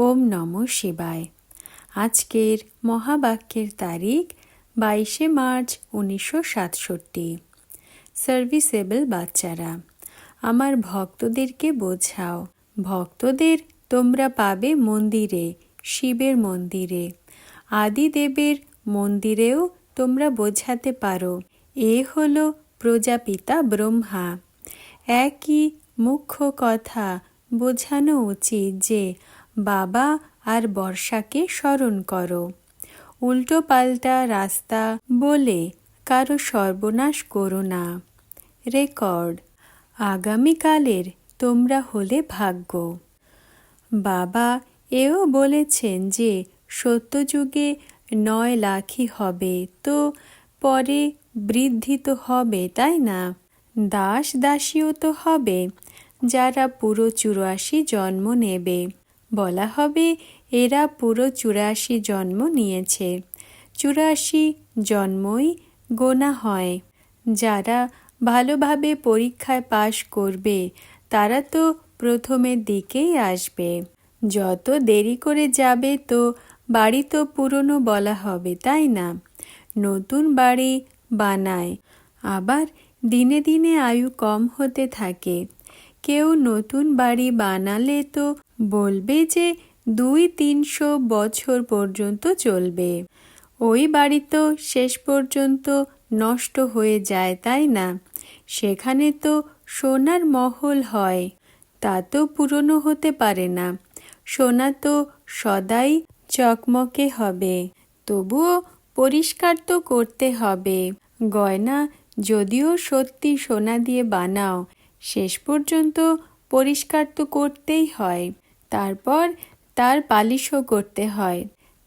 ওম নম শিবায়। আজকের মহাবাক্যের তারিখ বাইশে মার্চ উনিশশো সাতষট্টি। সার্ভিসেবল বাচ্চারা, আমার ভক্তদেরকে বোঝাও। ভক্তদের তোমরা পাবে মন্দিরে, শিবের মন্দিরে। আদিদেবের মন্দিরেও তোমরা বোঝাতে পারো। এ হল প্রজাপিতা ব্রহ্মা। একই মুখ্য কথা বোঝানো উচিত যে বাবা আর বর্ষাকে স্মরণ করো। উল্টো পাল্টা রাস্তা বলে কারও সর্বনাশ করো না। রেকর্ড, আগামীকালের তোমরা হলে ভাগ্য। বাবা এও বলেছেন যে সত্যযুগে নয় লাখই হবে, তো পরে বৃদ্ধি তো হবে, তাই না? দাস দাসীও তো হবে, যারা পুরো চুরাশি জন্ম নেবে। বলা হবে, এরা পুরো চুরাশি জন্ম নিয়েছে। চুরাশি জন্মই গোনা হয়। যারা ভালোভাবে পরীক্ষায় পাশ করবে, তারা তো প্রথমের দিকেই আসবে। যত দেরি করে যাবে তো বাড়ি তো পুরনো বলা হবে, তাই না? নতুন বাড়ি বানায়। আবার দিনে দিনে আয়ু কম হতে থাকে। কেউ নতুন বাড়ি বানালে তো বলবে যে দুই তিনশো বছর পর্যন্ত চলবে। ওই বাড়ি তো শেষ পর্যন্ত নষ্ট হয়ে যায়, তাই না? সেখানে তো সোনার মহল হয়, তা তো পুরনো হতে পারে না। সোনা তো সদাই চকমকে হবে, তবুও পরিষ্কার তো করতে হবে। গয়না যদিও সত্যি সোনা দিয়ে বানাও শেষ পর্যন্ত পরিষ্কার তো করতেই হয়। তারপর তার পালিশও করতে হয়।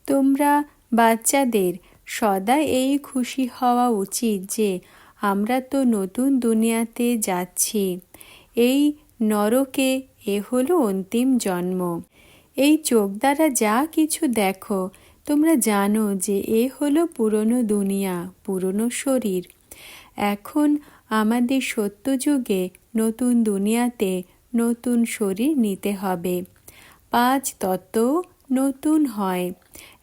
তোমরা বাচ্চাদের সদা এই খুশি হওয়া উচিত যে আমরা তো নতুন দুনিয়াতে যাচ্ছি। এই নরকে এ হলো অন্তিম জন্ম। এই চোখ দ্বারা যা কিছু দেখো, তোমরা জানো যে এ হলো পুরনো দুনিয়া, পুরনো শরীর। এখন আমাদের সত্যযুগে নতুন দুনিয়াতে নতুন শরীর নিতে হবে। পাঁচ তত্ত্ব নতুন হয়।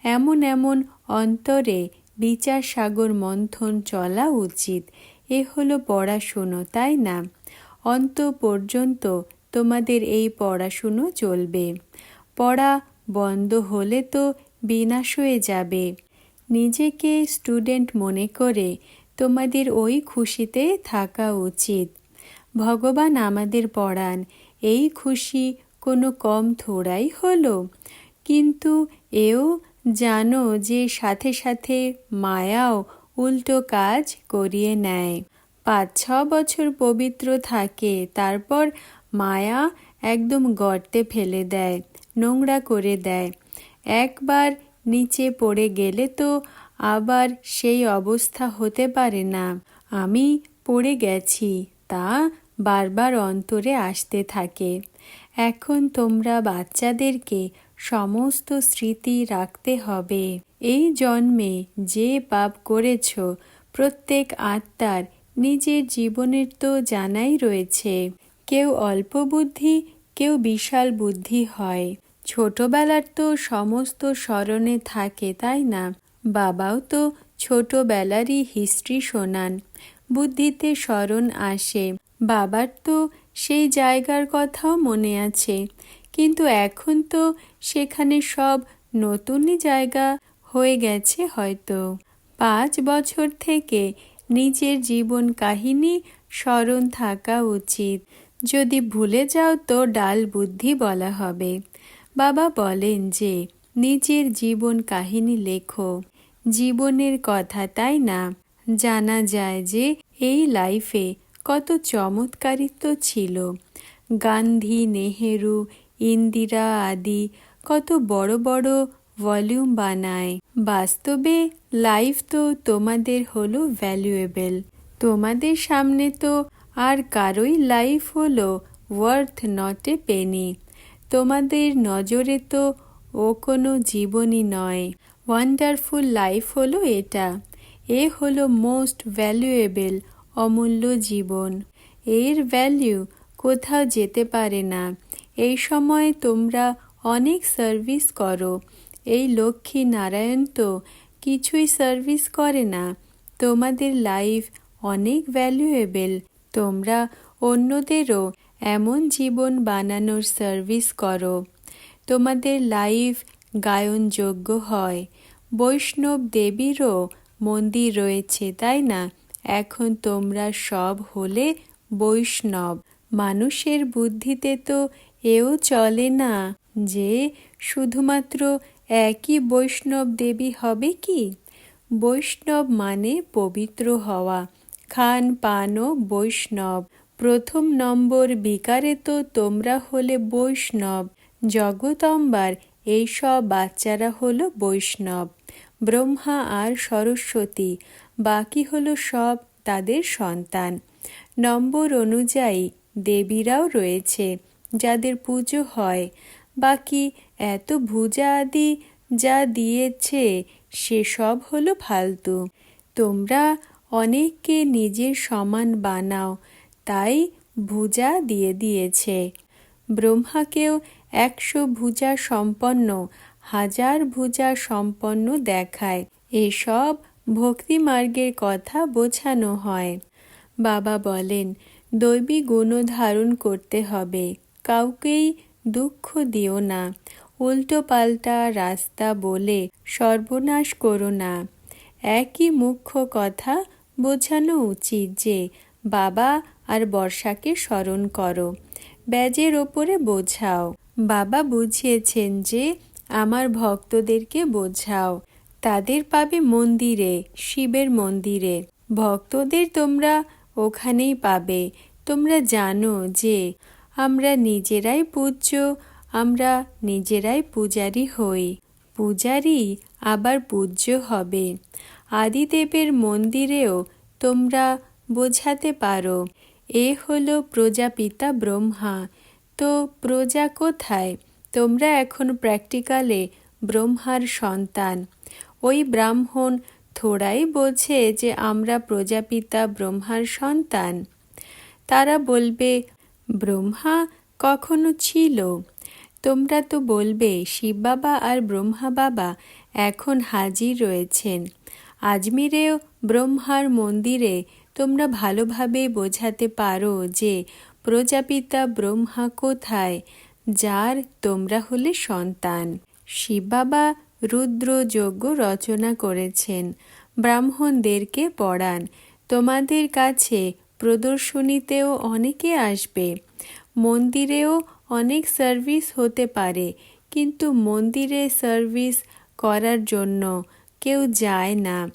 এমন এমন অন্তরে বিচার সাগর মন্থন চলা উচিত। এ হলো পড়াশুনো, তাই না? অন্ত পর্যন্ত তোমাদের এই পড়াশুনো চলবে। পড়া বন্ধ হলে তো বিনাশ হয়ে যাবে। নিজেকে স্টুডেন্ট মনে করে তোমাদের ওই খুশিতে থাকা উচিত। ভগবান আমাদের পড়ান এই খুশি কোনো কম থোড়াই হলো। কিন্তু এও জানো যে সাথে সাথে মায়াও উল্টো কাজ করিয়ে নেয়। পাঁচ ছ বছর পবিত্র থাকে, তারপর মায়া একদম গর্তে ফেলে দেয়, নোংরা করে দেয়। একবার নিচে পড়ে গেলে তো আবার সেই অবস্থা হতে পারে না। আমি পড়ে গেছি, তা বারবার অন্তরে আসতে থাকে। এখন তোমরা বাচ্চাদেরকে সমস্ত স্মৃতি রাখতে হবে। এই জন্মে যে পাপ করেছ, প্রত্যেক আত্মার নিজের জীবনের তো জানাই রয়েছে। কেউ অল্প বুদ্ধি, কেউ বিশাল বুদ্ধি হয়। ছোটবেলার তো সমস্ত স্মরণে থাকে, তাই না? বাবাও তো ছোটবেলারই হিস্ট্রি শোনান। বুদ্ধিতে স্মরণ আসে। বাবার তো সেই জায়গার কথাও মনে আছে। কিন্তু এখন তো সেখানে সব নতুনই জায়গা হয়ে গেছে হয়তো। পাঁচ বছর থেকে নিজের জীবন কাহিনী স্মরণ থাকা উচিত। যদি ভুলে যাও তো ডাল বুদ্ধি বলা হবে। বাবা বলেন যে নিজের জীবন কাহিনী লেখো। জীবনের কথা তাই না? জানা যায় যে এই লাইফে কত চমৎকারিত্ব ছিল। গান্ধী, নেহেরু, ইন্দিরা আদি কত বড় বড় ভলিউম বানায়। বাস্তবে লাইফ তো তোমাদের হলো ভ্যালুয়েবল তোমাদের সামনে তো আর কারোই লাইফ হলো ওয়ার্থ নট এ পেনি। তোমাদের নজরে তো ও কোনো জীবনই নয়। ওয়ান্ডারফুল লাইফ হলো এটা। এ হলো মোস্ট ভ্যালুয়েবল অমূল্য জীবন। এর ভ্যালু কোথাও যেতে পারে না। এই সময় তোমরা অনেক সার্ভিস করো। এই লক্ষ্মী নারায়ণ তো কিছুই সার্ভিস করে না। তোমাদের লাইফ অনেক ভ্যালুয়েবেল তোমরা অন্যদেরও এমন জীবন বানানোর সার্ভিস করো। তোমাদের লাইফ গায়নযোগ্য হয়। বৈষ্ণব দেবীরও মন্দির রয়েছে, তাই না? এখন তোমরা সব হলে বৈষ্ণব। মানুষের বুদ্ধিতে তো এও চলে না যে শুধুমাত্র একই বৈষ্ণব দেবী হবে কি? বৈষ্ণব মানে পবিত্র হওয়া, খান পানও বৈষ্ণব। প্রথম নম্বর বিকারে তো তোমরা হলে বৈষ্ণব। জগতম্বার এইসব বাচ্চারা হলো বৈষ্ণব। ব্রহ্মা আর সরস্বতী, বাকি হলো সব তাদের সন্তান। নম্বর অনুযায়ী দেবীরাও রয়েছে, যাদের পুজো হয়। বাকি এত ভুজা আদি যা দিয়েছে সেসব হলো ফালতু। তোমরা অনেককে নিজের সমান বানাও, তাই ভুজা দিয়ে দিয়েছে। ব্রহ্মাকেও একশো ভুজা সম্পন্ন, হাজার ভুজা সম্পন্ন দেখায়। এসব ভক্তিমার্গের কথা বোঝানো হয়। বাবা বলেন, দৈবী গুণ ধারণ করতে হবে। কাউকেই দুঃখ দিও না। উল্টো পাল্টা রাস্তা বলে সর্বনাশ করো না। একই মুখ্য কথা বোঝানো উচিত যে, বাবা আর বর্ষাকে স্মরণ করো। ব্যাজের ওপরে বোঝাও। বাবা বুঝিয়েছেন যে আমার ভক্তদেরকে বোঝাও। তাদের পাবে মন্দিরে, শিবের মন্দিরে। ভক্তদের তোমরা ওখানেই পাবে। তোমরা জানো যে আমরা নিজেরাই পূজ্য, আমরা নিজেরাই পূজারি হই। পূজারি আবার পূজ্য হবে। আদিদেবের মন্দিরেও তোমরা বোঝাতে পারো। এ হলো প্রজাপিতা ব্রহ্মা। তো প্রজা কোথায়? তোমরা এখন প্র্যাকটিক্যালে ব্রহ্মার সন্তান। ওই ব্রাহ্মণ থোড়াই বোঝে যে আমরা প্রজাপিতা ব্রহ্মার সন্তান। তারা বলবে, ব্রহ্মা কখনো ছিল? তোমরা তো বলবে, শিব বাবা আর ব্রহ্মা বাবা এখন হাজির রয়েছেন। আজমিরেও ব্রহ্মার মন্দিরে তোমরা ভালোভাবে বোঝাতে পারো যে প্রজাপিতা ব্রহ্মা কোথায়? যার তোমরা হলে সন্তান। শিব বাবা রুদ্র যজ্ঞ রচনা করেছেন। ব্রাহ্মণদেরকে পড়ান। তোমাদের কাছে প্রদর্শনীতেও অনেকে আসবে। মন্দিরেও অনেক সার্ভিস হতে পারে। কিন্তু মন্দিরে সার্ভিস করার জন্য কেউ যায় না।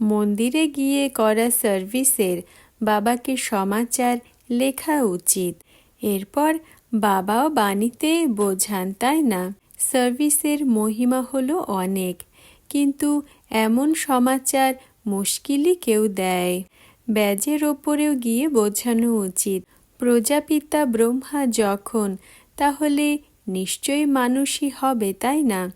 মন্দিরে গিয়ে করা সার্ভিসের বাবাকে সমাচার লেখা উচিত। এরপর বাবাও বাণীতে বোঝান, তাই না? সার্ভিসের মহিমা হলো অনেক, কিন্তু এমন সমাচার মুশকিলই কেউ দেয়। ব্যাজের ওপরেও গিয়ে বোঝানো উচিত। প্রজাপিতা ব্রহ্মা যখন, তাহলে নিশ্চয়ই মানুষই হবে, তাই না?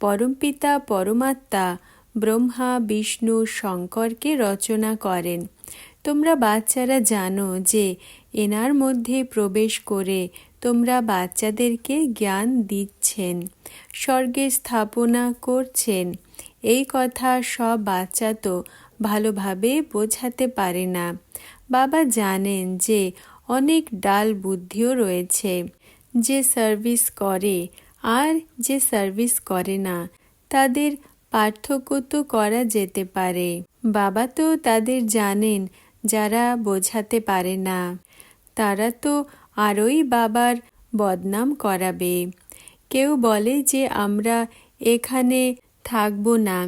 পরমপিতা পরমাত্মা, ব্রহ্মা, বিষ্ণু, শঙ্করকে রচনা করেন। তোমরা বাচ্চারা জানো যে এনার মধ্যে প্রবেশ করে তোমরা বাচ্চাদেরকে জ্ঞান দিচ্ছেন, স্বর্গে স্থাপনা করছেন। এই কথা সব বাচ্চা তো ভালোভাবে বোঝাতে পারে না। বাবা জানেন যে অনেক ডাল বুদ্ধিও রয়েছে, যে সার্ভিস করে আর যে সার্ভিস করে না, তাদের পার্থক্য তো করা যেতে পারে। বাবা তো তাদের জানেন যারা বোঝাতে পারে না, তারা তো আরোই বাবার বদনাম করাবে। কেউ বলে যে আমরা এখানে থাকব না,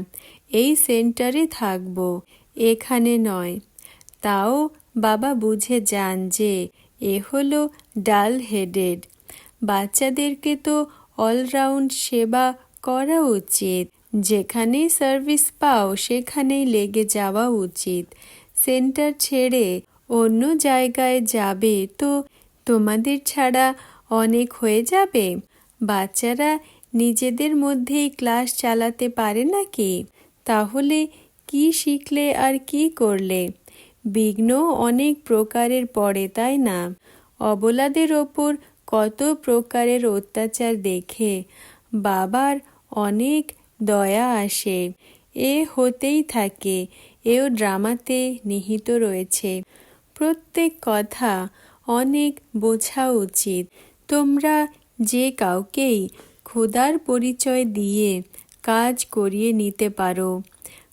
এই সেন্টারে থাকব, এখানে নয়। তাও বাবা বুঝে যান যে এ হলো ডাল হেডেড বাচ্চাদেরকে তো অলরাউন্ড সেবা করা উচিত, যেখানেই সার্ভিস পাও সেখানেই লেগে যাওয়া উচিত। সেন্টার ছেড়ে অন্য জায়গায় যাবে তো তোমাদের ছাড়া অনেক হয়ে যাবে। বাচ্চারা নিজেদের মধ্যেই ক্লাস চালাতে পারে নাকি? তাহলে কি শিখলে আর কি করলে? বিঘ্ন অনেক প্রকারের পড়ে, তাই না? অবলাদের ওপর কত প্রকারের অত্যাচার দেখে বাবার অনেক দয়া আসে। এ হতেই থাকে। এও ড্রামাতে নিহিত রয়েছে। প্রত্যেক কথা অনেক বোঝা উচিত। তোমরা যে কাউকেই খোদার পরিচয় দিয়ে কাজ করিয়ে নিতে পারো।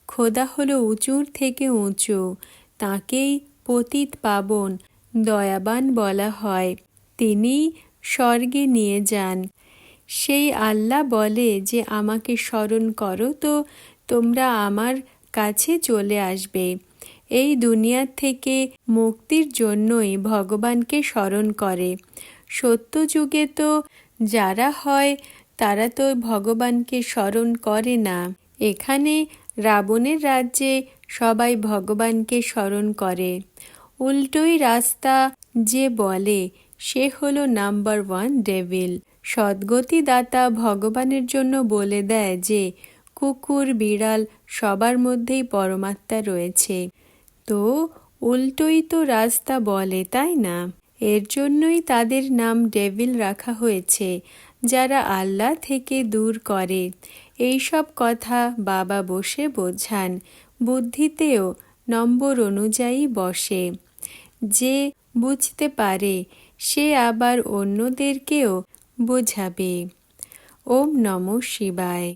খোদা হলো উঁচুর থেকে উঁচু, তাকেই পতিত পাবন দয়াবান বলা হয়। তিনি স্বর্গে নিয়ে যান। সেই আল্লাহ বলে যে, আমাকে স্মরণ করো তো, তোমরা আমার কাছে চলে আসবে। এই দুনিয়ার থেকে মুক্তির জন্যই ভগবানকে স্মরণ করে। সত্য যুগে তো যারা হয়, তারা তো ভগবানকে স্মরণ করে না। এখানে রাবণের রাজ্যে সবাই ভগবানকে স্মরণ করে। উল্টোই রাস্তা যে বলে, সে হলো নাম্বার ওয়ান ডেভিল। সদ্গতিদাতা ভগবানের জন্য বলে দেয় যে কুকুর, বিড়াল সবার মধ্যেই পরমাত্মা রয়েছে। তো উল্টোই তো রাস্তা বলে, তাই না? এর জন্যই তাদের নাম ডেভিল রাখা হয়েছে, যারা আল্লাহ থেকে দূর করে। এই সব কথা বাবা বসে বোঝান, বুদ্ধিতেও নম্বর অনুযায়ী বসে। যে বুঝতে পারে, সে আবার অন্যদেরকেও বোঝাবে। ওম নম শিবায়।